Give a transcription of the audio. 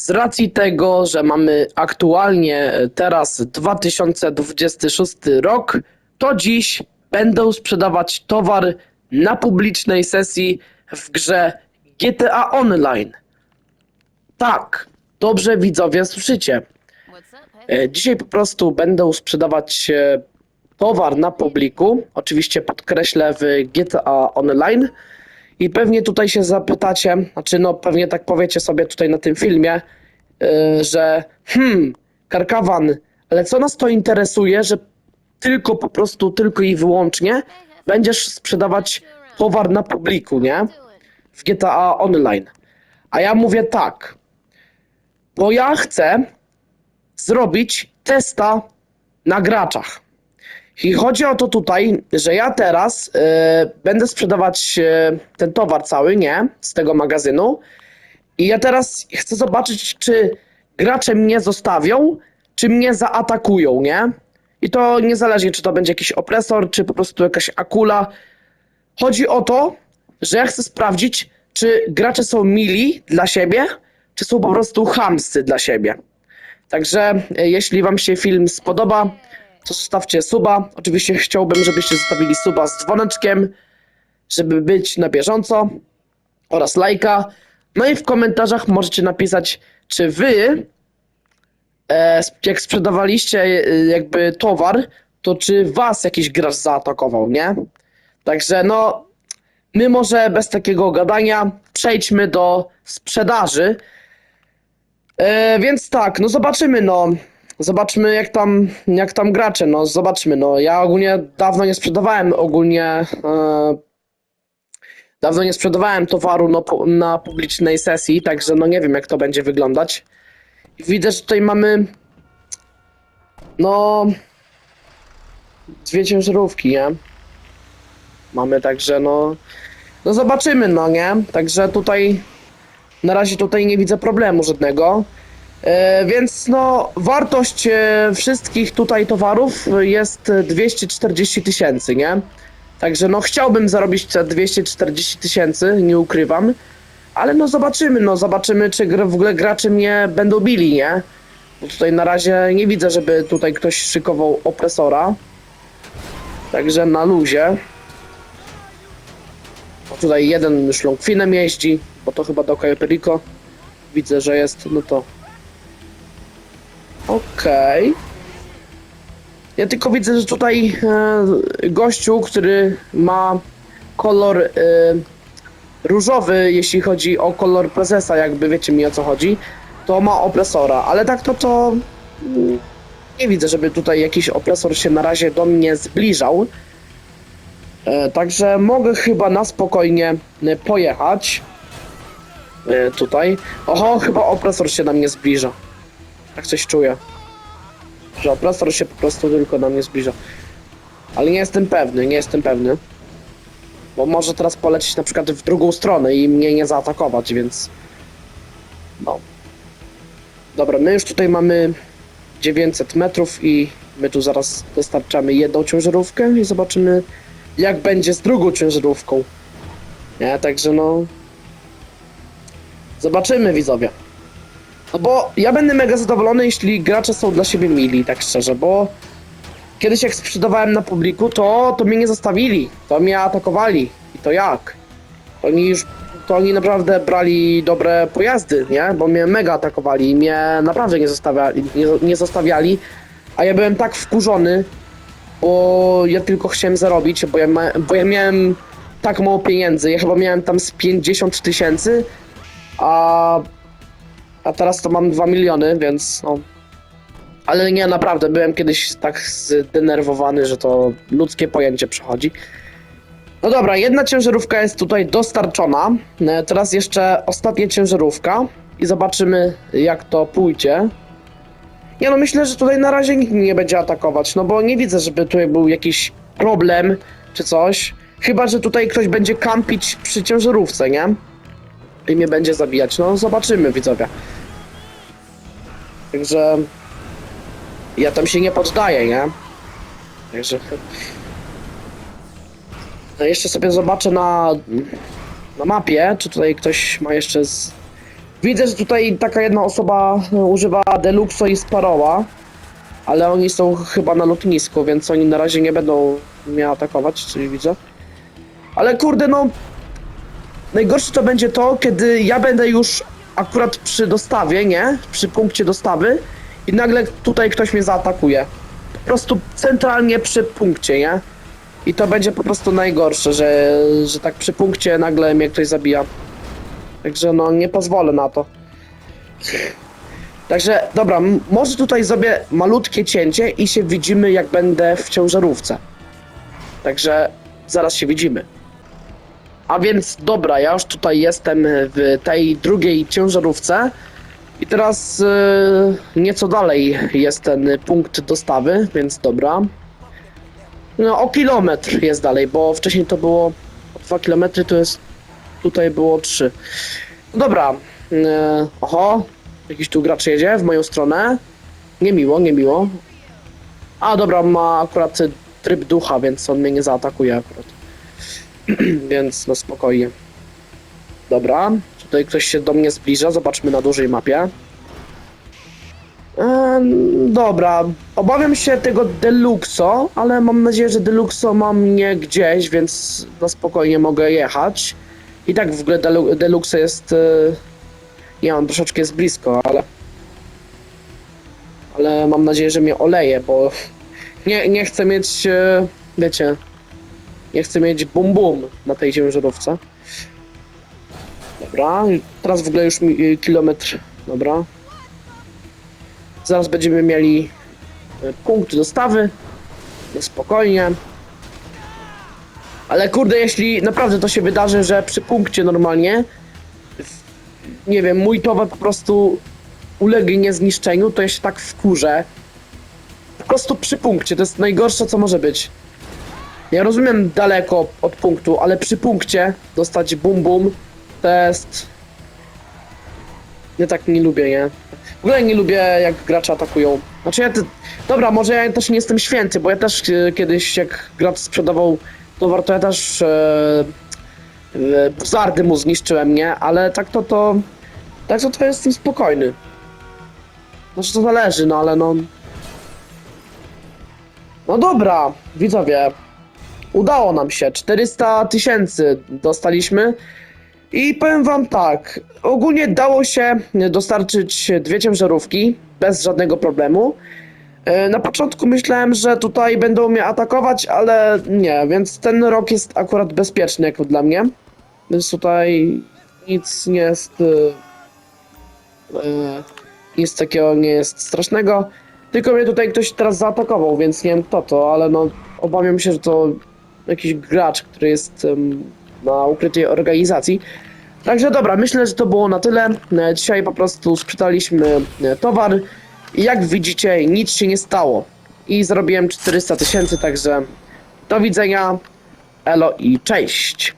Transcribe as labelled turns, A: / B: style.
A: Z racji tego, że mamy aktualnie e, teraz 2026 rok, to dziś będę sprzedawać towar na publicznej sesji w grze GTA Online. Tak, dobrze widzowie słyszycie. E, Dzisiaj po prostu będę sprzedawać e, towar na publiku. Oczywiście podkreślę w GTA Online. I pewnie tutaj się zapytacie, znaczy no pewnie tak powiecie sobie tutaj na tym filmie, że hmm, Karkawan, ale co nas to interesuje, że tylko po prostu, tylko i wyłącznie będziesz sprzedawać towar na publiku, nie? W GTA Online. A ja mówię tak, bo ja chcę zrobić testa na graczach. I chodzi o to tutaj, że ja teraz e, będę sprzedawać e, ten towar cały, nie? Z tego magazynu. I ja teraz chcę zobaczyć, czy gracze mnie zostawią, czy mnie zaatakują, nie? I to niezależnie, czy to będzie jakiś opresor, czy po prostu jakaś akula. Chodzi o to, że ja chcę sprawdzić, czy gracze są mili dla siebie, czy są po prostu chamscy dla siebie. Także e, jeśli wam się film spodoba, to zostawcie suba. Oczywiście chciałbym, żebyście zostawili suba z dzwoneczkiem, żeby być na bieżąco oraz lajka. No i w komentarzach możecie napisać, czy wy, e, jak sprzedawaliście e, jakby towar, to czy was jakiś gracz zaatakował, nie? Także no, my może bez takiego gadania przejdźmy do sprzedaży. E, więc tak, no zobaczymy, no. Zobaczmy jak tam, jak tam gracze, no zobaczmy, no. Ja ogólnie dawno nie sprzedawałem ogólnie, e, dawno nie sprzedawałem towaru no, na publicznej sesji, także no nie wiem jak to będzie wyglądać. Widzę, że tutaj mamy, no, dwie ciężarówki, nie? Mamy także, no, no zobaczymy, no nie? Także tutaj, na razie tutaj nie widzę problemu żadnego. E, więc no, wartość e, wszystkich tutaj towarów jest 240 tysięcy, nie? Także no, chciałbym zarobić te 240 tysięcy, nie ukrywam. Ale no, zobaczymy, no, zobaczymy, czy w ogóle gracze mnie będą bili, nie? Bo tutaj na razie nie widzę, żeby tutaj ktoś szykował opresora. Także na luzie. O, tutaj jeden szlongwinem jeździ, bo to chyba do Perico. Widzę, że jest, no to Okej. Ja tylko widzę, że tutaj e, gościu, który ma kolor e, różowy, jeśli chodzi o kolor prezesa, jakby wiecie mi o co chodzi, to ma opresora, ale tak to to mm, nie widzę, żeby tutaj jakiś opresor się na razie do mnie zbliżał. E, także mogę chyba na spokojnie pojechać. Tutaj. Oho, chyba opresor się na mnie zbliża. Tak coś czuję. Że opresor się po prostu tylko na mnie zbliża. Ale nie jestem pewny, nie jestem pewny. Bo może teraz polecieć na przykład w drugą stronę i mnie nie zaatakować, więc... No. Dobra, my już tutaj mamy 900 metrów i my tu zaraz dostarczamy jedną ciężarówkę i zobaczymy jak będzie z drugą ciężarówką. Nie, także no... Zobaczymy widzowie. No bo ja będę mega zadowolony, jeśli gracze są dla siebie mili, tak szczerze, bo kiedyś jak sprzedawałem na publiku, to, to mnie nie zostawili, to mnie atakowali. I to jak? Oni już, to oni naprawdę brali dobre pojazdy, nie? Bo mnie mega atakowali i mnie naprawdę nie zostawiali, nie, nie zostawiali, a ja byłem tak wkurzony, bo ja tylko chciałem zarobić, bo ja, bo ja miałem tak mało pieniędzy, ja chyba miałem tam z 50 tysięcy, a a teraz to mam 2 miliony, więc no. Ale nie, naprawdę, byłem kiedyś tak zdenerwowany, że to ludzkie pojęcie przechodzi. No dobra, jedna ciężarówka jest tutaj dostarczona. E, Teraz jeszcze ostatnia ciężarówka i zobaczymy jak to pójdzie. Ja no myślę, że tutaj na razie nikt nie będzie atakować, no bo nie widzę, żeby tutaj był jakiś problem czy coś. Chyba, że tutaj ktoś będzie kampić przy ciężarówce, nie? I mnie będzie zabijać. No zobaczymy widzowie. Także ja tam się nie poddaję, nie? Także no jeszcze sobie zobaczę na, na mapie, czy tutaj ktoś ma jeszcze z Widzę, że tutaj taka jedna osoba e, używa Deluxo i Sparoła, ale oni są chyba na lotnisku, więc oni na razie nie będą mnie atakować, czyli widzę. Ale kurde, no... Najgorsze to będzie to, kiedy ja będę już akurat przy dostawie, nie? Przy punkcie dostawy i nagle tutaj ktoś mnie zaatakuje. Po prostu centralnie przy punkcie, nie? I to będzie po prostu najgorsze, że, że tak przy punkcie nagle mnie ktoś zabija. Także no nie pozwolę na to. Także dobra, może tutaj zrobię malutkie cięcie i się widzimy jak będę w ciężarówce. Także zaraz się widzimy. A więc dobra, ja już tutaj jestem w tej drugiej ciężarówce i teraz yy, nieco dalej jest ten punkt dostawy, więc dobra. No o kilometr jest dalej, bo wcześniej to było 2 km, to jest tutaj było 3. Dobra. Yy, oho, jakiś tu gracz jedzie w moją stronę. Niemiło, niemiło. A dobra, ma akurat tryb ducha, więc on mnie nie zaatakuje akurat. więc no spokojnie. Dobra, tutaj ktoś się do mnie zbliża, zobaczmy na dużej mapie. Em, dobra, obawiam się tego Deluxo, ale mam nadzieję, że Deluxo ma mnie gdzieś, więc na spokojnie mogę jechać. I tak w ogóle Delu- Deluxe jest... y, Nie, on troszeczkę jest blisko, ale... Ale mam nadzieję, że mnie oleje, bo... Nie, nie chcę mieć... y, Wiecie... Nie chcę mieć bum bum na tej ciężarówce. Dobra, teraz w ogóle już mi y, kilometr... Dobra. Zaraz będziemy mieli y, punkt dostawy. No spokojnie. Ale kurde, jeśli naprawdę to się wydarzy, że przy punkcie normalnie, nie wiem, mój towar po prostu ulegnie zniszczeniu, to ja się tak wkurzę. Po prostu przy punkcie, to jest najgorsze co może być. Ja rozumiem daleko od punktu, ale przy punkcie dostać bum bum to jest... Ja tak nie lubię, nie? W ogóle nie lubię jak gracze atakują. Znaczy ja... Dobra, może ja też nie jestem święty, bo ja też e, kiedyś jak gracz sprzedawał towar, to ja też e, e, buzardy mu zniszczyłem, nie? Ale tak to to... Tak to to jestem spokojny. Znaczy to zależy, no ale no... No dobra, widzowie. Udało nam się. 400 tysięcy dostaliśmy. I powiem wam tak, ogólnie dało się dostarczyć dwie ciężarówki bez żadnego problemu. E, Na początku myślałem, że tutaj będą mnie atakować, ale nie, więc ten rok jest akurat bezpieczny jako dla mnie. Więc tutaj nic nie jest. e, e, Nic takiego nie jest strasznego. Tylko mnie tutaj ktoś teraz zaatakował, więc nie wiem kto to, ale no obawiam się, że to jakiś gracz, który jest em, na ukrytej organizacji. Także dobra, myślę, że to było na tyle. E, Dzisiaj po prostu sprzedaliśmy e, towar jak widzicie nic się nie stało. I zrobiłem 400 tysięcy, także do widzenia, elo i cześć.